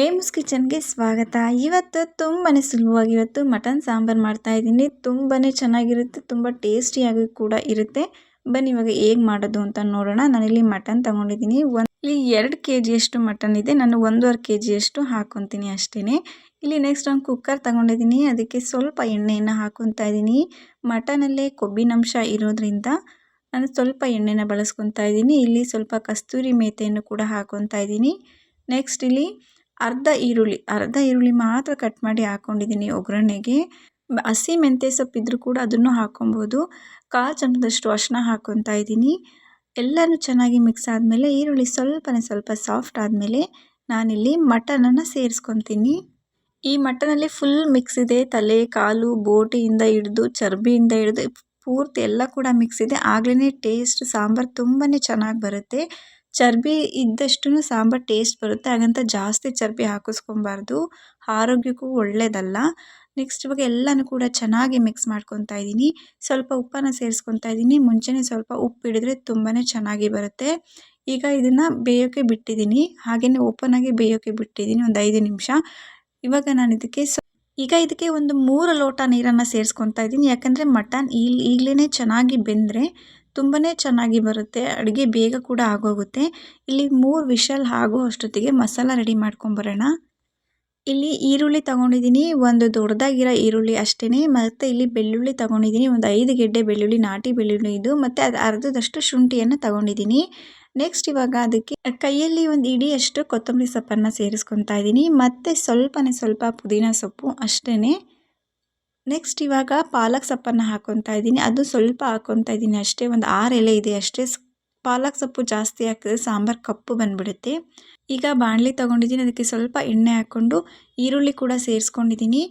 AIIMS ಕಿಚನ್ಗೆ ಸ್ವಾಗತ. ಇವತ್ತು ತುಂಬಾ ಸುಲಭವಾಗಿ ಇವತ್ತು ಮಟನ್ ಸಾಂಬಾರು ಮಾಡ್ತಾ ಇದ್ದೀನಿ. ತುಂಬಾ ಚೆನ್ನಾಗಿರುತ್ತೆ, ತುಂಬ ಟೇಸ್ಟಿಯಾಗಿ ಕೂಡ ಇರುತ್ತೆ. ಬನ್ನಿ, ಇವಾಗ ಹೇಗೆ ಮಾಡೋದು ಅಂತ ನೋಡೋಣ. ನಾನಿಲ್ಲಿ ಮಟನ್ ತೊಗೊಂಡಿದ್ದೀನಿ. ಒಂದು ಇಲ್ಲಿ ಎರಡು ಕೆ ಜಿಯಷ್ಟು ಮಟನ್ ಇದೆ. ನಾನು ಒಂದೂವರೆ ಕೆ ಜಿಯಷ್ಟು ಹಾಕೊತೀನಿ ಅಷ್ಟೇ ಇಲ್ಲಿ ನೆಕ್ಸ್ಟ್ ಒಂದು ಕುಕ್ಕರ್ ತೊಗೊಂಡಿದ್ದೀನಿ. ಅದಕ್ಕೆ ಸ್ವಲ್ಪ ಎಣ್ಣೆಯನ್ನು ಹಾಕೊತಾ ಇದ್ದೀನಿ. ಮಟನಲ್ಲೇ ಕೊಬ್ಬಿನಂಶ ಇರೋದ್ರಿಂದ ನಾನು ಸ್ವಲ್ಪ ಎಣ್ಣೆನ ಬಳಸ್ಕೊತಾ ಇದ್ದೀನಿ. ಇಲ್ಲಿ ಸ್ವಲ್ಪ ಕಸ್ತೂರಿ ಮೇತೆಯನ್ನು ಕೂಡ ಹಾಕೊತಾ ಇದ್ದೀನಿ. ನೆಕ್ಸ್ಟ್ ಇಲ್ಲಿ ಅರ್ಧ ಈರುಳ್ಳಿ ಅರ್ಧ ಈರುಳ್ಳಿ ಮಾತ್ರ ಕಟ್ ಮಾಡಿ ಹಾಕ್ಕೊಂಡಿದ್ದೀನಿ ಒಗ್ಗರಣೆಗೆ. ಹಸಿ ಮೆಂತ್ಯ ಸೊಪ್ಪಿದ್ರೂ ಕೂಡ ಅದನ್ನು ಹಾಕ್ಕೊಬೋದು. ಕಾಲು ಚಮಚದಷ್ಟು ಅರಿಶಿನ ಹಾಕ್ಕೊತಾ ಇದ್ದೀನಿ. ಎಲ್ಲನೂ ಚೆನ್ನಾಗಿ ಮಿಕ್ಸ್ ಆದಮೇಲೆ ಈರುಳ್ಳಿ ಸ್ವಲ್ಪನೇ ಸ್ವಲ್ಪ ಸಾಫ್ಟ್ ಆದಮೇಲೆ ನಾನಿಲ್ಲಿ ಮಟನನ್ನು ಸೇರಿಸ್ಕೊತೀನಿ. ಈ ಮಟನಲ್ಲಿ ಫುಲ್ ಮಿಕ್ಸ್ ಇದೆ. ತಲೆ, ಕಾಲು, ಬೋಟಿಯಿಂದ ಹಿಡಿದು, ಚರ್ಬಿಯಿಂದ ಹಿಡಿದು ಪೂರ್ತಿ ಎಲ್ಲ ಕೂಡ ಮಿಕ್ಸ್ ಇದೆ. ಆಗಲೇ ಟೇಸ್ಟ್ ಸಾಂಬಾರು ತುಂಬಾ ಚೆನ್ನಾಗಿ ಬರುತ್ತೆ. ಚರ್ಬಿ ಇದ್ದಷ್ಟು ಸಾಂಬಾರು ಟೇಸ್ಟ್ ಬರುತ್ತೆ. ಹಾಗಂತ ಜಾಸ್ತಿ ಚರ್ಬಿ ಹಾಕಿಸ್ಕೊಬಾರ್ದು. ಆರೋಗ್ಯಕ್ಕೂ ಒಳ್ಳೆಯದಲ್ಲ ನೆಕ್ಸ್ಟ್ ಇವಾಗ ಎಲ್ಲನೂ ಕೂಡ ಚೆನ್ನಾಗಿ ಮಿಕ್ಸ್ ಮಾಡ್ಕೊತಾ ಇದ್ದೀನಿ. ಸ್ವಲ್ಪ ಉಪ್ಪನ್ನು ಸೇರಿಸ್ಕೊತಾ ಇದ್ದೀನಿ. ಮುಂಚೆನೇ ಸ್ವಲ್ಪ ಉಪ್ಪು ಹಿಡಿದ್ರೆ ತುಂಬಾ ಚೆನ್ನಾಗಿ ಬರುತ್ತೆ. ಈಗ ಇದನ್ನು ಬೇಯೋಕ್ಕೆ ಬಿಟ್ಟಿದ್ದೀನಿ. ಹಾಗೆಯೇ ಓಪನಾಗಿ ಬೇಯೋಕ್ಕೆ ಬಿಟ್ಟಿದ್ದೀನಿ. ಒಂದು ಐದು ನಿಮಿಷ. ಇವಾಗ ನಾನು ಇದಕ್ಕೆ ಈಗ ಇದಕ್ಕೆ ಒಂದು ಮೂರು ಲೋಟ ನೀರನ್ನು ಸೇರಿಸ್ಕೊತಾ ಇದ್ದೀನಿ. ಯಾಕಂದರೆ ಮಟನ್ ಈಗಲೇ ಚೆನ್ನಾಗಿ ಬೆಂದರೆ ತುಂಬಾ ಚೆನ್ನಾಗಿ ಬರುತ್ತೆ, ಅಡುಗೆ ಬೇಗ ಕೂಡ ಆಗೋಗುತ್ತೆ. ಇಲ್ಲಿ ಮೂರು ವಿಷಲ್ ಆಗೋ ಅಷ್ಟೊತ್ತಿಗೆ ಮಸಾಲ ರೆಡಿ ಮಾಡ್ಕೊಂಬರೋಣ ಇಲ್ಲಿ ಈರುಳ್ಳಿ ತೊಗೊಂಡಿದ್ದೀನಿ, ಒಂದು ದೊಡ್ಡದಾಗಿರೋ ಈರುಳ್ಳಿ ಅಷ್ಟೇ ಮತ್ತು ಇಲ್ಲಿ ಬೆಳ್ಳುಳ್ಳಿ ತೊಗೊಂಡಿದ್ದೀನಿ, ಒಂದು ಐದು ಗೆಡ್ಡೆ ಬೆಳ್ಳುಳ್ಳಿ, ನಾಟಿ ಬೆಳ್ಳುಳ್ಳಿ ಇದು, ಮತ್ತು ಅದು ಅರ್ಧದಷ್ಟು ಶುಂಠಿಯನ್ನು ತೊಗೊಂಡಿದ್ದೀನಿ. ನೆಕ್ಸ್ಟ್ ಇವಾಗ ಅದಕ್ಕೆ ಕೈಯಲ್ಲಿ ಒಂದು ಇಡಿಯಷ್ಟು ಕೊತ್ತಂಬರಿ ಸೊಪ್ಪನ್ನು ಸೇರಿಸ್ಕೊತಾ ಇದ್ದೀನಿ, ಮತ್ತು ಸ್ವಲ್ಪನೇ ಸ್ವಲ್ಪ ಪುದೀನ ಸೊಪ್ಪು ಅಷ್ಟೇ ನೆಕ್ಸ್ಟ್ ಇವಾಗ ಪಾಲಕ್ ಸೊಪ್ಪನ್ನು ಹಾಕೊತಾ ಇದ್ದೀನಿ. ಅದು ಸ್ವಲ್ಪ ಹಾಕೊತಾ ಇದ್ದೀನಿ ಅಷ್ಟೇ. ಒಂದು ಆರು ಎಲೆ ಇದೆ ಅಷ್ಟೇ. ಪಾಲಕ್ ಸೊಪ್ಪು ಜಾಸ್ತಿ ಹಾಕಿದ್ರೆ ಸಾಂಬಾರು ಕಪ್ಪು ಬಂದ್ಬಿಡುತ್ತೆ. ಈಗ ಬಾಣಲಿ ತೊಗೊಂಡಿದ್ದೀನಿ. ಅದಕ್ಕೆ ಸ್ವಲ್ಪ ಎಣ್ಣೆ ಹಾಕ್ಕೊಂಡು ಈರುಳ್ಳಿ ಕೂಡ ಸೇರಿಸ್ಕೊಂಡಿದ್ದೀನಿ.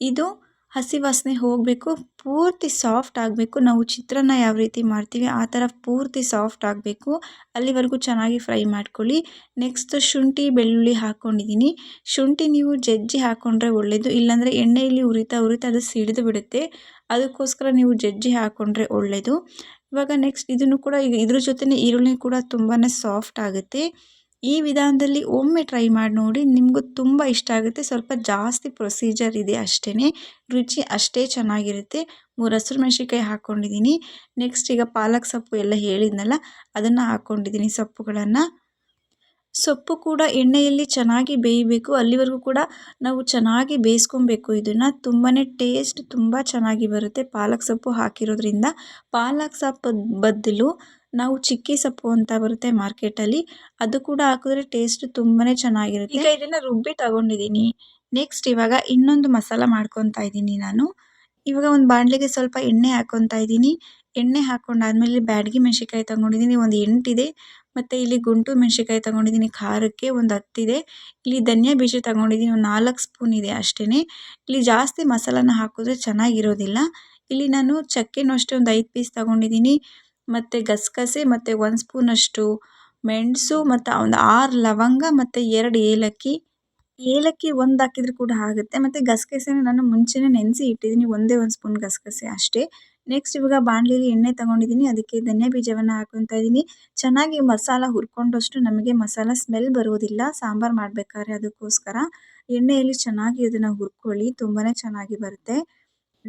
ಇದು ಹಸಿ ವಾಸನೆ ಹೋಗಬೇಕು, ಪೂರ್ತಿ ಸಾಫ್ಟ್ ಆಗಬೇಕು. ನಾವು ಚಿತ್ರಾನ್ನ ಯಾವ ರೀತಿ ಮಾಡ್ತೀವಿ, ಆ ಥರ ಪೂರ್ತಿ ಸಾಫ್ಟ್ ಆಗಬೇಕು. ಅಲ್ಲಿವರೆಗೂ ಚೆನ್ನಾಗಿ ಫ್ರೈ ಮಾಡ್ಕೊಳ್ಳಿ. ನೆಕ್ಸ್ಟ್ ಶುಂಠಿ, ಬೆಳ್ಳುಳ್ಳಿ ಹಾಕ್ಕೊಂಡಿದ್ದೀನಿ. ಶುಂಠಿ ನೀವು ಜಜ್ಜಿ ಹಾಕ್ಕೊಂಡ್ರೆ ಒಳ್ಳೆಯದು ಇಲ್ಲಾಂದರೆ ಎಣ್ಣೆಯಲ್ಲಿ ಉರಿತಾ ಉರಿತಾ ಅದು ಸಿಡಿದು ಬಿಡುತ್ತೆ. ಅದಕ್ಕೋಸ್ಕರ ನೀವು ಜಜ್ಜಿ ಹಾಕ್ಕೊಂಡ್ರೆ ಒಳ್ಳೆಯದು ಇವಾಗ ನೆಕ್ಸ್ಟ್ ಇದನ್ನು ಕೂಡ ಈಗ ಇದ್ರ ಜೊತೆ ಈರುಳ್ಳಿ ಕೂಡ ತುಂಬಾ ಸಾಫ್ಟ್ ಆಗುತ್ತೆ. ಈ ವಿಧಾನದಲ್ಲಿ ಒಮ್ಮೆ ಟ್ರೈ ಮಾಡಿ ನೋಡಿ ನಿಮಗೂ ತುಂಬ ಇಷ್ಟ ಆಗುತ್ತೆ. ಸ್ವಲ್ಪ ಜಾಸ್ತಿ ಪ್ರೊಸೀಜರ್ ಇದೆ ಅಷ್ಟೇ ರುಚಿ ಅಷ್ಟೇ ಚೆನ್ನಾಗಿರುತ್ತೆ. ಮೂರು ಹಸಿರು ಮೆಣಸಿನ್ಕಾಯಿ ಹಾಕ್ಕೊಂಡಿದ್ದೀನಿ ನೆಕ್ಸ್ಟ್ ಈಗ ಪಾಲಕ್ ಸೊಪ್ಪು ಎಲ್ಲ ಹೇಳಿದ್ನಲ್ಲ, ಅದನ್ನು ಹಾಕ್ಕೊಂಡಿದ್ದೀನಿ ಸೊಪ್ಪುಗಳನ್ನು. ಸೊಪ್ಪು ಕೂಡ ಎಣ್ಣೆಯಲ್ಲಿ ಚೆನ್ನಾಗಿ ಬೇಯಬೇಕು. ಅಲ್ಲಿವರೆಗೂ ಕೂಡ ನಾವು ಚೆನ್ನಾಗಿ ಬೇಯಿಸ್ಕೊಬೇಕು. ಇದನ್ನು ತುಂಬಾ ಟೇಸ್ಟ್ ತುಂಬ ಚೆನ್ನಾಗಿ ಬರುತ್ತೆ ಪಾಲಕ್ ಸೊಪ್ಪು ಹಾಕಿರೋದ್ರಿಂದ. ಪಾಲಕ್ ಸೊಪ್ಪು ಬದಲು ನಾವು ಚಿಕ್ಕಿ ಸೊಪ್ಪು ಅಂತ ಬರುತ್ತೆ ಮಾರ್ಕೆಟಲ್ಲಿ. ಅದು ಕೂಡ ಹಾಕಿದ್ರೆ ಟೇಸ್ಟ್ ತುಂಬಾ ಚೆನ್ನಾಗಿರುತ್ತೆ. ಈಗ ಇದನ್ನು ರುಬ್ಬಿ ತಗೊಂಡಿದ್ದೀನಿ. ನೆಕ್ಸ್ಟ್ ಇವಾಗ ಇನ್ನೊಂದು ಮಸಾಲ ಮಾಡ್ಕೊತಾ ಇದ್ದೀನಿ ನಾನು. ಇವಾಗ ಒಂದು ಬಾಣಲೆಗೆ ಸ್ವಲ್ಪ ಎಣ್ಣೆ ಹಾಕ್ಕೊತಾ ಇದ್ದೀನಿ. ಎಣ್ಣೆ ಹಾಕೊಂಡಾದ್ಮೇಲೆ ಬ್ಯಾಡಗಿ ಮೆಣಸಿಕಾಯಿ ತಗೊಂಡಿದ್ದೀನಿ. ಒಂದು ಎಂಟಿದೆ. ಮತ್ತು ಇಲ್ಲಿ ಗುಂಟು ಮೆಣಸಿಕಾಯಿ ತಗೊಂಡಿದ್ದೀನಿ. ಖಾರಕ್ಕೆ ಒಂದು ಹತ್ತಿದೆ. ಇಲ್ಲಿ ಧನಿಯಾ ಬೀಜ ತಗೊಂಡಿದ್ದೀನಿ. ಒಂದು ನಾಲ್ಕು ಸ್ಪೂನ್ ಇದೆ ಅಷ್ಟೇ ಇಲ್ಲಿ ಜಾಸ್ತಿ ಮಸಾಲಾನ ಹಾಕಿದ್ರೆ ಚೆನ್ನಾಗಿರೋದಿಲ್ಲ. ಇಲ್ಲಿ ನಾನು ಚಕ್ಕೆನೂ ಅಷ್ಟೇ ಒಂದು ಐದು ಪೀಸ್ ತೊಗೊಂಡಿದ್ದೀನಿ. ಮತ್ತು ಗಸಗಸೆ, ಮತ್ತು ಒಂದು ಸ್ಪೂನಷ್ಟು ಮೆಣಸು, ಮತ್ತು ಒಂದು ಆರು ಲವಂಗ, ಮತ್ತು ಎರಡು ಏಲಕ್ಕಿ. ಏಲಕ್ಕಿ ಒಂದು ಹಾಕಿದರೂ ಕೂಡ ಆಗುತ್ತೆ. ಮತ್ತು ಗಸಗಸೆನ ನಾನು ಮುಂಚೆನೇ ನೆನೆಸಿ ಇಟ್ಟಿದ್ದೀನಿ. ಒಂದೇ ಒಂದು ಸ್ಪೂನ್ ಗಸಗಸೆ ಅಷ್ಟೇ. ನೆಕ್ಸ್ಟ್ ಇವಾಗ ಬಾಣಲಿಲಿ ಎಣ್ಣೆ ತಗೊಂಡಿದ್ದೀನಿ. ಅದಕ್ಕೆ ಧನಿಯಾ ಬೀಜವನ್ನು ಹಾಕೊತಾ ಇದ್ದೀನಿ. ಚೆನ್ನಾಗಿ ಮಸಾಲ ಹುರ್ಕೊಂಡಷ್ಟು ನಮಗೆ ಮಸಾಲ ಸ್ಮೆಲ್ ಬರೋದಿಲ್ಲ. ಸಾಂಬಾರು ಮಾಡಬೇಕಾದ್ರೆ ಅದಕ್ಕೋಸ್ಕರ. ಎಣ್ಣೆಯಲ್ಲಿ ಚೆನ್ನಾಗಿ ಅದನ್ನು ಹುರ್ಕೊಳ್ಳಿ. ತುಂಬಾ ಚೆನ್ನಾಗಿ ಬರುತ್ತೆ.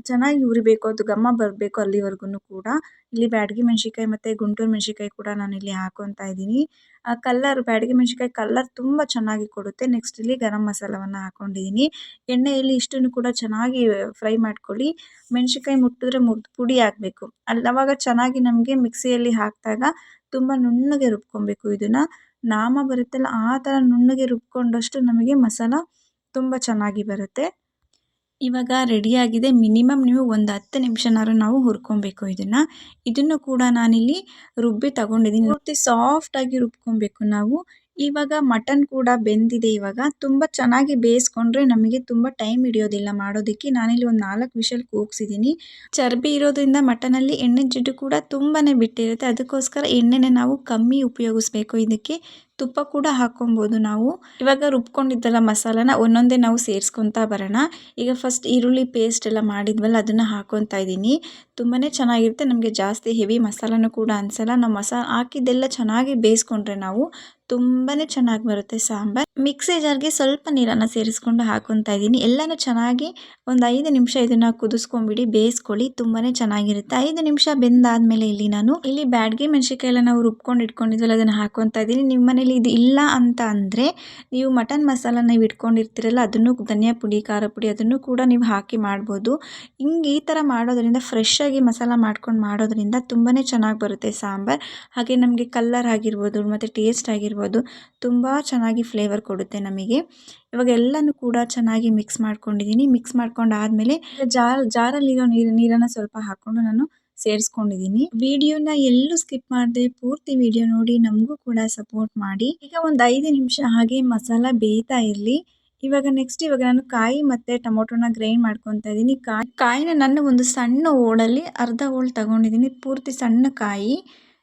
ಚೆನ್ನಾಗಿ ಉರಿಬೇಕು, ಅದು ಘಮ ಬರಬೇಕು ಅಲ್ಲಿವರೆಗೂ ಕೂಡ. ಇಲ್ಲಿ ಬ್ಯಾಡಗಿ ಮೆಣಸಿನ್ಕಾಯಿ ಮತ್ತು ಗುಂಟೂರು ಮೆಣಸಿನ್ಕಾಯಿ ಕೂಡ ನಾನು ಇಲ್ಲಿ ಹಾಕೊತಾ ಇದ್ದೀನಿ. ಆ ಕಲ್ಲರ್ ಬ್ಯಾಡಗಿ ಮೆಣಸಿನ್ಕಾಯಿ ಕಲ್ಲರ್ ತುಂಬ ಚೆನ್ನಾಗಿ ಕೊಡುತ್ತೆ. ನೆಕ್ಸ್ಟ್ ಇಲ್ಲಿ ಗರಂ ಮಸಾಲವನ್ನು ಹಾಕೊಂಡಿದ್ದೀನಿ. ಎಣ್ಣೆಯಲ್ಲಿ ಇಷ್ಟನ್ನು ಕೂಡ ಚೆನ್ನಾಗಿ ಫ್ರೈ ಮಾಡ್ಕೊಳ್ಳಿ. ಮೆಣಸಿನ್ಕಾಯಿ ಮುಟ್ಟಿದ್ರೆ ಮುರ್ದು ಪುಡಿ ಆಗಬೇಕು. ಅಲ್ಲಿ ಅವಾಗ ಚೆನ್ನಾಗಿ ನಮಗೆ ಮಿಕ್ಸಿಯಲ್ಲಿ ಹಾಕಿದಾಗ ತುಂಬ ನುಣ್ಣಗೆ ರುಬ್ಕೊಬೇಕು ಇದನ್ನು. ನಾಮ ಬರುತ್ತಲ್ಲ ಆ ಥರ ನುಣ್ಣಗೆ ರುಬ್ಕೊಂಡಷ್ಟು ನಮಗೆ ಮಸಾಲ ತುಂಬ ಚೆನ್ನಾಗಿ ಬರುತ್ತೆ. ಇವಾಗ ರೆಡಿಯಾಗಿದೆ ಮಿನಿಮಮ್ ನೀವು ಒಂದು ಹತ್ತು ನಿಮಿಷನಾದ್ರು ನಾವು ಹುರ್ಕೊಬೇಕು ಇದನ್ನು. ಇದನ್ನು ಕೂಡ ನಾನಿಲ್ಲಿ ರುಬ್ಬಿ ತಗೊಂಡಿದ್ದೀನಿ. ಪೂರ್ತಿ ಸಾಫ್ಟಾಗಿ ರುಬ್ಕೊಬೇಕು ನಾವು. ಇವಾಗ ಮಟನ್ ಕೂಡ ಬೆಂದಿದೆ ಇವಾಗ. ತುಂಬ ಚೆನ್ನಾಗಿ ಬೇಯಿಸ್ಕೊಂಡ್ರೆ ನಮಗೆ ತುಂಬ ಟೈಮ್ ಹಿಡಿಯೋದಿಲ್ಲ ಮಾಡೋದಕ್ಕೆ. ನಾನಿಲ್ಲಿ ಒಂದು ನಾಲ್ಕು ವಿಷಲ್ ಕೂಗ್ಸಿದ್ದೀನಿ. ಚರ್ಬಿ ಇರೋದ್ರಿಂದ ಮಟನಲ್ಲಿ ಎಣ್ಣೆ ಜಿಡ್ಡು ಕೂಡ ತುಂಬಾ ಬಿಟ್ಟಿರುತ್ತೆ. ಅದಕ್ಕೋಸ್ಕರ ಎಣ್ಣೆನೇ ನಾವು ಕಮ್ಮಿ ಉಪಯೋಗಿಸ್ಬೇಕು ಇದಕ್ಕೆ. ತುಪ್ಪ ಕೂಡ ಹಾಕ್ಕೊಬೋದು ನಾವು. ಇವಾಗ ರುಬ್ಕೊಂಡಿದ್ದಲ್ಲ ಮಸಾಲಾನ ಒಂದೊಂದೇ ನಾವು ಸೇರಿಸ್ಕೊತಾ ಬರೋಣ. ಈಗ ಫಸ್ಟ್ ಈರುಳ್ಳಿ ಪೇಸ್ಟ್ ಎಲ್ಲ ಮಾಡಿದ್ವಲ್ಲ ಅದನ್ನು ಹಾಕ್ಕೊತಾ ಇದ್ದೀನಿ. ತುಂಬಾ ಚೆನ್ನಾಗಿರುತ್ತೆ. ನಮಗೆ ಜಾಸ್ತಿ ಹೆವಿ ಮಸಾಲನೂ ಕೂಡ ಅನಿಸಲ್ಲ. ನಾವು ಮಸಾಲ ಹಾಕಿದ್ದೆಲ್ಲ ಚೆನ್ನಾಗಿ ಬೇಯಿಸ್ಕೊಂಡ್ರೆ ನಾವು ತುಂಬಾ ಚೆನ್ನಾಗಿ ಬರುತ್ತೆ ಸಾಂಬಾರ್. ಮಿಕ್ಸಿ ಜಾರ್ಗೆ ಸ್ವಲ್ಪ ನೀರನ್ನು ಸೇರಿಸ್ಕೊಂಡು ಹಾಕೊತಾ ಇದ್ದೀನಿ ಎಲ್ಲನೂ ಚೆನ್ನಾಗಿ ಒಂದು ಐದು ನಿಮಿಷ ಇದನ್ನು ಕುದಿಸ್ಕೊಂಬಿಡಿ, ಬೇಯಿಸ್ಕೊಳ್ಳಿ. ತುಂಬಾ ಚೆನ್ನಾಗಿರುತ್ತೆ. ಐದು ನಿಮಿಷ ಬೆಂದಾದ್ಮೇಲೆ ಇಲ್ಲಿ ನಾನು ಇಲ್ಲಿ ಬ್ಯಾಡ್ಗೆ ಮೆಣಸಿನ್ಕಾಯಿ ಎಲ್ಲ ನಾವು ರುಬ್ಕೊಂಡು ಇಟ್ಕೊಂಡಿದ್ವಲ್ಲ, ಅದನ್ನು ಹಾಕೊತಾ ಇದ್ದೀನಿ ನಿಮ್ಮ ಮನೇಲಿ ಇದು ಇಲ್ಲ ಅಂತ ಅಂದರೆ ನೀವು ಮಟನ್ ಮಸಾಲ ನೀವು ಇಟ್ಕೊಂಡಿರ್ತೀರಲ್ಲ, ಅದನ್ನು ಧನಿಯಾ ಪುಡಿ, ಖಾರ ಪುಡಿ ಅದನ್ನು ಕೂಡ ನೀವು ಹಾಕಿ ಮಾಡ್ಬೋದು. ಹಿಂಗೆ ಈ ಥರ ಮಾಡೋದ್ರಿಂದ ಫ್ರೆಶ್ ಆಗಿ ಮಸಾಲ ಮಾಡ್ಕೊಂಡು ಮಾಡೋದ್ರಿಂದ ತುಂಬಾ ಚೆನ್ನಾಗಿ ಬರುತ್ತೆ ಸಾಂಬಾರ್. ಹಾಗೆ ನಮಗೆ ಕಲ್ಲರ್ ಆಗಿರ್ಬೋದು, ಮತ್ತು ಟೇಸ್ಟ್ ಆಗಿರ್ಬೋದು. ತುಂಬ ಚೆನ್ನಾಗಿ ಫ್ಲೇವರ್ ಕೊಡುತ್ತೆ ನಮಗೆ. ಇವಾಗ ಎಲ್ಲನೂ ಕೂಡ ಚೆನ್ನಾಗಿ ಮಿಕ್ಸ್ ಮಾಡ್ಕೊಂಡಿದ್ದೀನಿ ಮಿಕ್ಸ್ ಮಾಡ್ಕೊಂಡು ಆದಮೇಲೆ ಜಾರ್ ಜಾರಲ್ಲಿರೋ ನೀರು, ನೀರನ್ನು ಸ್ವಲ್ಪ ಹಾಕ್ಕೊಂಡು ನಾನು ಸೇರಿಸ್ಕೊಂಡಿದ್ದೀನಿ ವಿಡಿಯೋನ ಎಲ್ಲೂ ಸ್ಕಿಪ್ ಮಾಡದೆ ಪೂರ್ತಿ ವಿಡಿಯೋ ನೋಡಿ ನಮಗೂ ಕೂಡ ಸಪೋರ್ಟ್ ಮಾಡಿ. ಈಗ ಒಂದು ಐದು ನಿಮಿಷ ಹಾಗೆ ಮಸಾಲ ಬೇಯ್ತಾ ಇರಲಿ. ಇವಾಗ ನೆಕ್ಸ್ಟ್ ಇವಾಗ ನಾನು ಕಾಯಿ ಮತ್ತು ಟೊಮೊಟೊನ ಗ್ರೈಂಡ್ ಮಾಡ್ಕೊತಾ ಇದ್ದೀನಿ ಕಾಯಿ, ಕಾಯಿನ ನಾನು ಒಂದು ಸಣ್ಣ ಓಳಲ್ಲಿ ಅರ್ಧ ಓಳು ತಗೊಂಡಿದ್ದೀನಿ ಪೂರ್ತಿ ಸಣ್ಣ ಕಾಯಿ.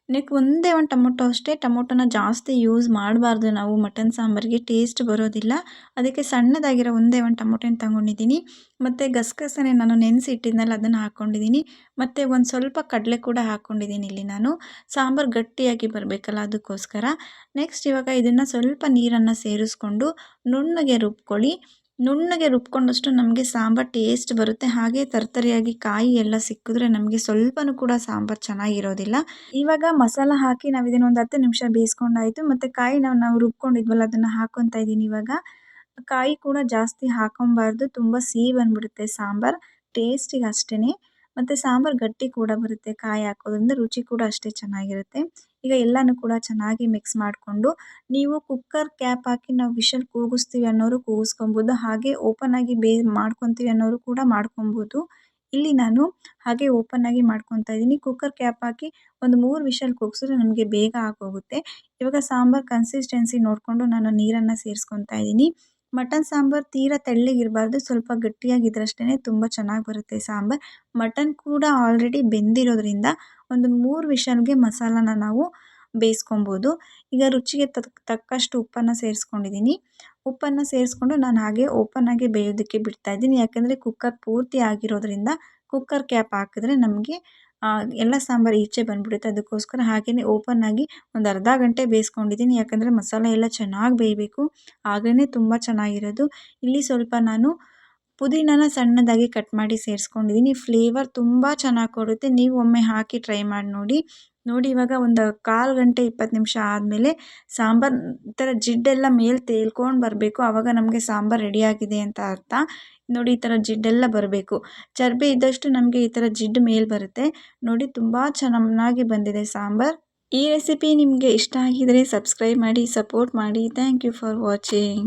ನೆಕ್ ಒಂದೇ ಒಂದು ಟೊಮೊಟೊ ಅಷ್ಟೇ. ಟೊಮೊಟೊನ ಜಾಸ್ತಿ ಯೂಸ್ ಮಾಡಬಾರ್ದು ನಾವು. ಮಟನ್, ಸಾಂಬಾರಿಗೆ ಟೇಸ್ಟ್ ಬರೋದಿಲ್ಲ. ಅದಕ್ಕೆ ಸಣ್ಣದಾಗಿರೋ ಒಂದೇ ಒಂದು ಟೊಮೊಟೊನ ತಗೊಂಡಿದ್ದೀನಿ. ಮತ್ತು ಗಸಗಸನೆ ನಾನು ನೆನೆಸಿ ಅದನ್ನು ಹಾಕ್ಕೊಂಡಿದ್ದೀನಿ ಮತ್ತು ಒಂದು ಸ್ವಲ್ಪ ಕಡಲೆ ಕೂಡ ಹಾಕ್ಕೊಂಡಿದ್ದೀನಿ ಇಲ್ಲಿ ನಾನು. ಸಾಂಬಾರು ಗಟ್ಟಿಯಾಗಿ ಬರಬೇಕಲ್ಲ ಅದಕ್ಕೋಸ್ಕರ. ನೆಕ್ಸ್ಟ್ ಇವಾಗ ಇದನ್ನು ಸ್ವಲ್ಪ ನೀರನ್ನು ಸೇರಿಸ್ಕೊಂಡು ನುಣ್ಣಗೆ ರುಬ್ಕೊಳ್ಳಿ. ನುಣ್ಣಗೆ ರುಬ್ಕೊಂಡಷ್ಟು ನಮಗೆ ಸಾಂಬಾರು ಟೇಸ್ಟ್ ಬರುತ್ತೆ. ಹಾಗೆ ತರ್ತರಿಯಾಗಿ ಕಾಯಿ ಎಲ್ಲ ಸಿಕ್ಕಿದ್ರೆ ನಮಗೆ ಸ್ವಲ್ಪನೂ ಕೂಡ ಸಾಂಬಾರು ಚೆನ್ನಾಗಿರೋದಿಲ್ಲ. ಇವಾಗ ಮಸಾಲ ಹಾಕಿ ನಾವು ಒಂದು ಹತ್ತು ನಿಮಿಷ ಬೇಯಿಸ್ಕೊಂಡಾಯಿತು. ಮತ್ತು ಕಾಯಿ ನಾವು ನಾವು ರುಬ್ಕೊಂಡಿದ್ವಲ್ಲ, ಅದನ್ನು ಹಾಕ್ಕೊತಾ ಇದ್ದೀನಿ ಇವಾಗ. ಕಾಯಿ ಕೂಡ ಜಾಸ್ತಿ ಹಾಕೊಬಾರ್ದು. ತುಂಬ ಸಿಹಿ ಬಂದುಬಿಡುತ್ತೆ ಸಾಂಬಾರು. ಟೇಸ್ಟಿಗೆ ಅಷ್ಟೇ ಮತ್ತು ಸಾಂಬಾರು ಗಟ್ಟಿ ಕೂಡ ಬರುತ್ತೆ, ಕಾಯಿ ಹಾಕೋದ್ರಿಂದ ರುಚಿ ಕೂಡ ಅಷ್ಟೇ ಚೆನ್ನಾಗಿರುತ್ತೆ. ಈಗ ಎಲ್ಲನೂ ಕೂಡ ಚೆನ್ನಾಗಿ ಮಿಕ್ಸ್ ಮಾಡಿಕೊಂಡು ನೀವು ಕುಕ್ಕರ್ ಕ್ಯಾಪ್ ಹಾಕಿ ನಾವು ವಿಶಲ್ ಕೂಗಿಸ್ತೀವಿ ಅನ್ನೋರು ಕೂಗಿಸ್ಕೊಬೋದು, ಹಾಗೆ ಓಪನ್ನಾಗಿ ಬೇ ಮಾಡ್ಕೊತೀವಿ ಅನ್ನೋರು ಕೂಡ ಮಾಡ್ಕೊಬೋದು. ಇಲ್ಲಿ ನಾನು ಹಾಗೆ ಓಪನ್ನಾಗಿ ಮಾಡ್ಕೊತಾ ಇದ್ದೀನಿ. ಕುಕ್ಕರ್ ಕ್ಯಾಪ್ ಹಾಕಿ ಒಂದು ಮೂರು ವಿಶಲ್ ಕೂಗಿಸಿದ್ರೆ ನಮಗೆ ಬೇಗ ಆಗೋಗುತ್ತೆ. ಇವಾಗ ಸಾಂಬಾರು ಕನ್ಸಿಸ್ಟೆನ್ಸಿ ನೋಡಿಕೊಂಡು ನಾನು ನೀರನ್ನು ಸೇರಿಸ್ಕೊತಾ ಇದ್ದೀನಿ. ಮಟನ್ ಸಾಂಬಾರು ತೀರಾ ತೆಳ್ಳಗಿರಬಾರ್ದು, ಸ್ವಲ್ಪ ಗಟ್ಟಿಯಾಗಿದ್ದರಷ್ಟೇ ತುಂಬ ಚೆನ್ನಾಗಿ ಬರುತ್ತೆ ಸಾಂಬಾರು. ಮಟನ್ ಕೂಡ ಆಲ್ರೆಡಿ ಬೆಂದಿರೋದ್ರಿಂದ ಒಂದು ಮೂರು ವಿಷಲ್ಗೆ ಮಸಾಲಾನ ನಾವು ಬೇಯಿಸ್ಕೊಬೋದು. ಈಗ ರುಚಿಗೆ ತಕ್ಕಷ್ಟು ಉಪ್ಪನ್ನು ಸೇರಿಸ್ಕೊಂಡಿದ್ದೀನಿ ಉಪ್ಪನ್ನು ಸೇರಿಸ್ಕೊಂಡು ನಾನು ಹಾಗೆ ಓಪನ್ನಾಗೆ ಬೇಯೋದಕ್ಕೆ ಬಿಡ್ತಾಯಿದ್ದೀನಿ ಯಾಕಂದರೆ ಕುಕ್ಕರ್ ಪೂರ್ತಿ ಆಗಿರೋದ್ರಿಂದ ಕುಕ್ಕರ್ ಕ್ಯಾಪ್ ಹಾಕಿದ್ರೆ ನಮಗೆ ಎಲ್ಲ ಸಾಂಬಾರು ಈಚೆ ಬಂದ್ಬಿಡುತ್ತೆ. ಅದಕ್ಕೋಸ್ಕರ ಹಾಗೆಯೇ ಆಗಿ ಒಂದು ಅರ್ಧ ಗಂಟೆ ಬೇಯಿಸ್ಕೊಂಡಿದ್ದೀನಿ. ಯಾಕಂದರೆ ಮಸಾಲೆ ಎಲ್ಲ ಚೆನ್ನಾಗಿ ಬೇಯಬೇಕು. ಆಗಲೇ ತುಂಬ ಚೆನ್ನಾಗಿರೋದು. ಇಲ್ಲಿ ಸ್ವಲ್ಪ ನಾನು ಪುದೀನಾನ ಸಣ್ಣದಾಗಿ ಕಟ್ ಮಾಡಿ ಸೇರಿಸ್ಕೊಂಡಿದ್ದೀನಿ. ಫ್ಲೇವರ್ ತುಂಬ ಚೆನ್ನಾಗಿ ಕೊಡುತ್ತೆ. ನೀವು ಒಮ್ಮೆ ಹಾಕಿ ಟ್ರೈ ಮಾಡಿ ನೋಡಿ. ನೋಡಿ ಇವಾಗ ಒಂದು ಕಾಲು ಗಂಟೆ ಇಪ್ಪತ್ತು ನಿಮಿಷ ಆದಮೇಲೆ ಸಾಂಬಾರು ಈ ಥರ ಜಿಡ್ಡೆಲ್ಲ ಮೇಲೆ ತೇಲ್ಕೊಂಡು ಬರಬೇಕು ಆವಾಗ ನಮಗೆ ಸಾಂಬಾರು ರೆಡಿಯಾಗಿದೆ ಅಂತ ಅರ್ಥ. ನೋಡಿ ಈ ಥರ ಜಿಡ್ಡೆಲ್ಲ ಬರಬೇಕು. ಚರ್ಬಿ ಇದ್ದಷ್ಟು ನಮಗೆ ಈ ಥರ ಜಿಡ್ಡು ಮೇಲೆ ಬರುತ್ತೆ. ನೋಡಿ ತುಂಬ ಚೆನ್ನಾಗಿ ಬಂದಿದೆ ಸಾಂಬಾರು. ಈ ರೆಸಿಪಿ ನಿಮಗೆ ಇಷ್ಟ ಆಗಿದರೆ ಸಬ್ಸ್ಕ್ರೈಬ್ ಮಾಡಿ ಸಪೋರ್ಟ್ ಮಾಡಿ. Thank you for watching